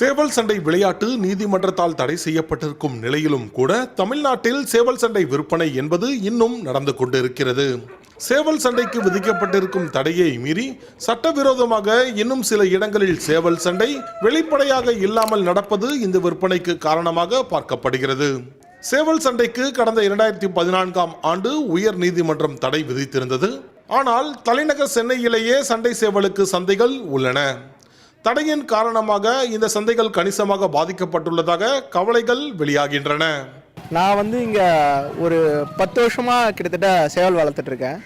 சேவல் சண்டை விளையாட்டு நீதிமன்றத்தால் தடை செய்யப்பட்டிருக்கும் நிலையிலும் கூட தமிழ்நாட்டில் சேவல் சண்டை விற்பனை என்பது இன்னும் நடந்து கொண்டிருக்கிறது. சேவல் சண்டைக்கு விதிக்கப்பட்டிருக்கும் தடையை மீறி சட்டவிரோதமாக இன்னும் சில இடங்களில் சேவல் சண்டை வெளிப்படையாக இல்லாமல் நடப்பது இந்த விற்பனைக்கு காரணமாக பார்க்கப்படுகிறது. சேவல் சண்டைக்கு கடந்த இரண்டாயிரத்தி பதினான்காம் ஆண்டு உயர் நீதிமன்றம் தடை விதித்திருந்தது. ஆனால் தலைநகர் சென்னையிலேயே சண்டை சேவலுக்கு சந்தைகள் உள்ளன. தடையின் காரணமாக இந்த சந்தைகள் கணிசமாக பாதிக்கப்பட்டுள்ளதாக கவலைகள் வெளியாகின்றன. நான் வந்து இங்கே ஒரு பத்து வருஷமாக கிட்டத்தட்ட சேவல் வளர்த்துட்டு இருக்கேன்.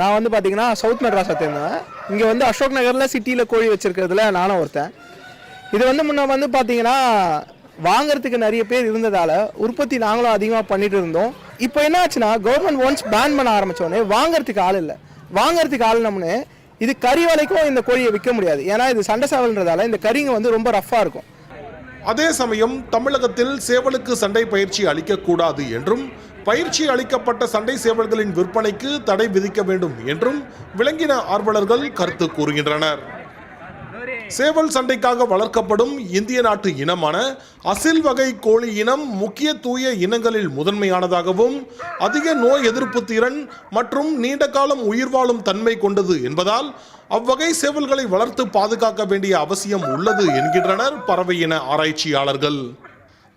நான் வந்து பார்த்தீங்கன்னா சவுத் மெட்ராஸை சேர்ந்தேன் இங்கே வந்து அசோக் நகரில் சிட்டியில் கோழி வச்சுருக்கிறதுல நானும் ஒருத்தன். இது வந்து முன்ன வந்து பார்த்தீங்கன்னா வாங்குறதுக்கு நிறைய பேர் இருந்ததால் உற்பத்தி நாங்களும் அதிகமாக பண்ணிட்டு இருந்தோம். இப்போ என்ன ஆச்சுன்னா கவர்மெண்ட் ஒன்ஸ் பேன் பண்ண ஆரம்பித்தோடனே வாங்குறதுக்கு ஆள் இல்லை. வாங்குறதுக்கு ஆள் நம்மனே இது கறி வலைக்கும் இந்த கோழியை விற்க முடியாது. ஏன்னா இது சண்டை சேவல்ன்றதால இந்த கறிங்க வந்து ரொம்ப ரஃப்பாக இருக்கும். அதே சமயம் தமிழகத்தில் சேவலுக்கு சண்டை பயிற்சி அளிக்கக்கூடாது என்றும் பயிற்சி அளிக்கப்பட்ட சண்டை சேவல்களின் விற்பனைக்கு தடை விதிக்க வேண்டும் என்றும் விலங்கின ஆர்வலர்கள் கருத்து கூறுகின்றனர். சேவல் சண்டைக்காக வளர்க்கப்படும் இந்திய நாட்டு இனமான அசில் வகை கோழி இனம் முக்கிய தூய இனங்களில் முதன்மையானதாகவும் அதிக நோய் எதிர்ப்பு திறன் மற்றும் நீண்ட காலம் உயிர் வாழும் தன்மை கொண்டது என்பதால் அவ்வகை சேவல்களை வளர்த்து பாதுகாக்க வேண்டிய அவசியம் உள்ளது என்கின்றனர் பறவை இன ஆராய்ச்சியாளர்கள்.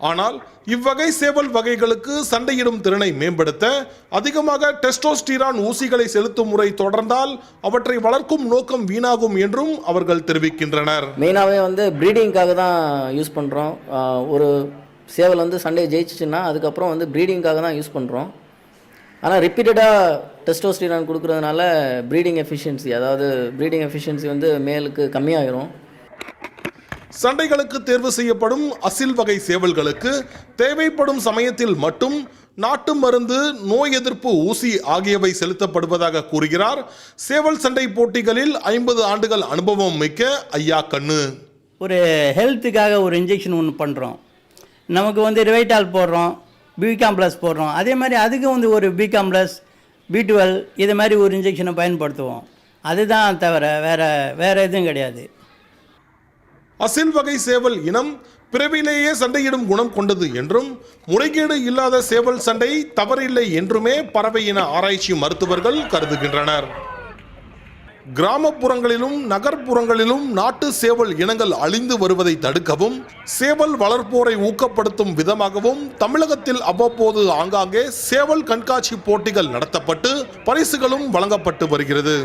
ஆனால் இவ்வகை சேவல் வகைகளுக்கு சண்டையிடும் திறனை மேம்படுத்த அதிகமாக டெஸ்டோஸ்டிரான் ஊசிகளை செலுத்தும் முறை தொடர்ந்தால் அவற்றை வளர்க்கும் நோக்கம் வீணாகும் என்றும் அவர்கள் தெரிவிக்கின்றனர். மெயினாகவே வந்து ப்ரீடிங்காக தான் யூஸ் பண்ணுறோம் ஒரு சேவல் வந்து சண்டே ஜெயிச்சிச்சுன்னா அதுக்கப்புறம் வந்து ப்ரீடிங்காக தான் யூஸ் பண்ணுறோம் ஆனால் ரிப்பீட்டடாக டெஸ்டோஸ்டிரான் கொடுக்குறதுனால ப்ரீடிங் எஃபிஷியன்சி அதாவது ப்ரீடிங் எஃபிஷியன்சி வந்து மேலுக்கு கம்மியாயிரும். சண்டைகளுக்கு தேர்வு செய்யப்படும் அசில் வகை சேவல்களுக்கு தேவைப்படும் சமயத்தில் மட்டும் நாட்டு மருந்து நோய் எதிர்ப்பு ஊசி ஆகியவை செலுத்தப்படுவதாக கூறுகிறார். சேவல் சண்டை போட்டிகளில் ஐம்பது ஆண்டுகள் அனுபவம் மிக்க ஐயா கண்ணு. ஒரு ஹெல்த்துக்காக ஒரு இன்ஜெக்ஷன் ஒன்று பண்ணுறோம் நமக்கு வந்து ரிவைட்டால் போடுறோம் பிகாம் ப்ளஸ் போடுறோம். அதே மாதிரி அதுக்கும் வந்து ஒரு பிகாம் ப்ளஸ் பி டுவெல் இது மாதிரி ஒரு இன்ஜெக்ஷனை பயன்படுத்துவோம். அதுதான் தவிர வேறு வேறு எதுவும் கிடையாது. அசில் வகை சேவல் இனம் பிறவிலேயே சண்டையிடும் குணம் கொண்டது என்றும் முறைகேடு இல்லாத சேவல் சண்டை தவறில்லை என்றுமே பறவை இன ஆராய்ச்சி மருத்துவர்கள் கருதுகின்றனர். கிராமப்புறங்களிலும் நகர்ப்புறங்களிலும் நாட்டு சேவல் இனங்கள் அழிந்து வருவதை தடுக்கவும் சேவல் வளர்ப்போரை ஊக்கப்படுத்தும் விதமாகவும் தமிழகத்தில் அவ்வப்போது ஆங்காங்கே சேவல் கண்காட்சி போட்டிகள் நடத்தப்பட்டு பரிசுகளும் வழங்கப்பட்டு வருகிறது.